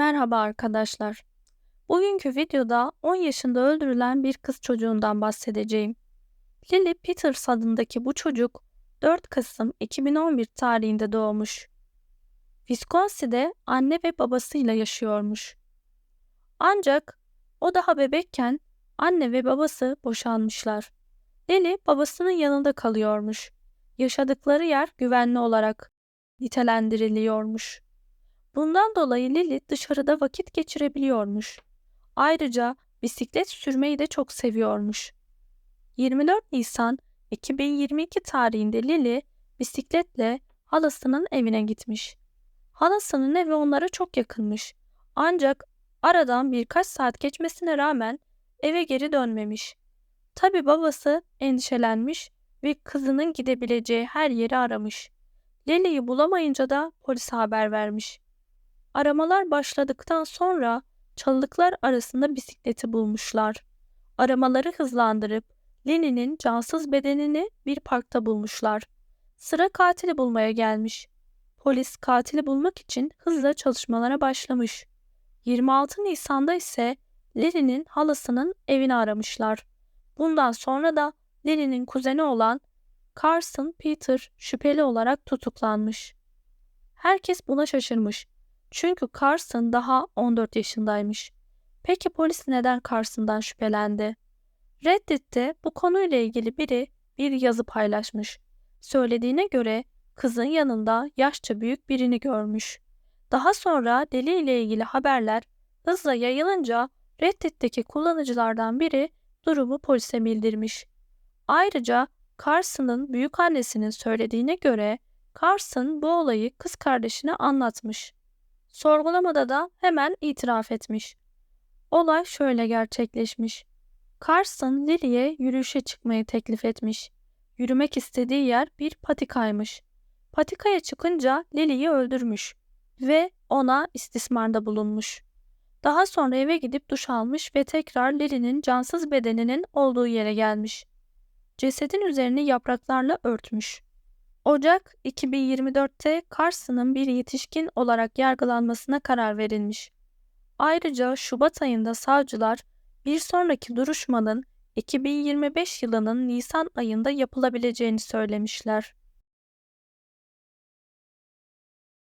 Merhaba arkadaşlar. Bugünkü videoda 10 yaşında öldürülen bir kız çocuğundan bahsedeceğim. Lily Peters adındaki bu çocuk 4 Kasım 2011 tarihinde doğmuş. Wisconsin'de anne ve babasıyla yaşıyormuş. Ancak o daha bebekken anne ve babası boşanmışlar. Lily babasının yanında kalıyormuş. Yaşadıkları yer güvenli olarak nitelendiriliyormuş. Bundan dolayı Lily dışarıda vakit geçirebiliyormuş. Ayrıca bisiklet sürmeyi de çok seviyormuş. 24 Nisan 2022 tarihinde Lily bisikletle halasının evine gitmiş. Halasının evi onlara çok yakınmış. Ancak aradan birkaç saat geçmesine rağmen eve geri dönmemiş. Tabi babası endişelenmiş ve kızının gidebileceği her yeri aramış. Lily'yi bulamayınca da polise haber vermiş. Aramalar başladıktan sonra çalılıklar arasında bisikleti bulmuşlar. Aramaları hızlandırıp Lenin'in cansız bedenini bir parkta bulmuşlar. Sıra katili bulmaya gelmiş. Polis katili bulmak için hızla çalışmalara başlamış. 26 Nisan'da ise Lenin'in halasının evini aramışlar. Bundan sonra da Lenin'in kuzeni olan Carson Peter şüpheli olarak tutuklanmış. Herkes buna şaşırmış. Çünkü Carson daha 14 yaşındaymış. Peki polis neden Carson'dan şüphelendi? Reddit'te bu konuyla ilgili biri bir yazı paylaşmış. Söylediğine göre kızın yanında yaşça büyük birini görmüş. Daha sonra deli ile ilgili haberler hızla yayılınca Reddit'teki kullanıcılardan biri durumu polise bildirmiş. Ayrıca Carson'ın büyük annesinin söylediğine göre Carson bu olayı kız kardeşine anlatmış. Sorgulamada da hemen itiraf etmiş. Olay şöyle gerçekleşmiş. Carson Lily'e yürüyüşe çıkmayı teklif etmiş. Yürümek istediği yer bir patikaymış. Patikaya çıkınca Lily'yi öldürmüş ve ona istismarda bulunmuş. Daha sonra eve gidip duş almış ve tekrar Lily'nin cansız bedeninin olduğu yere gelmiş. Cesedin üzerini yapraklarla örtmüş. Ocak 2024'te Carson'ın bir yetişkin olarak yargılanmasına karar verilmiş. Ayrıca Şubat ayında savcılar bir sonraki duruşmanın 2025 yılının Nisan ayında yapılabileceğini söylemişler.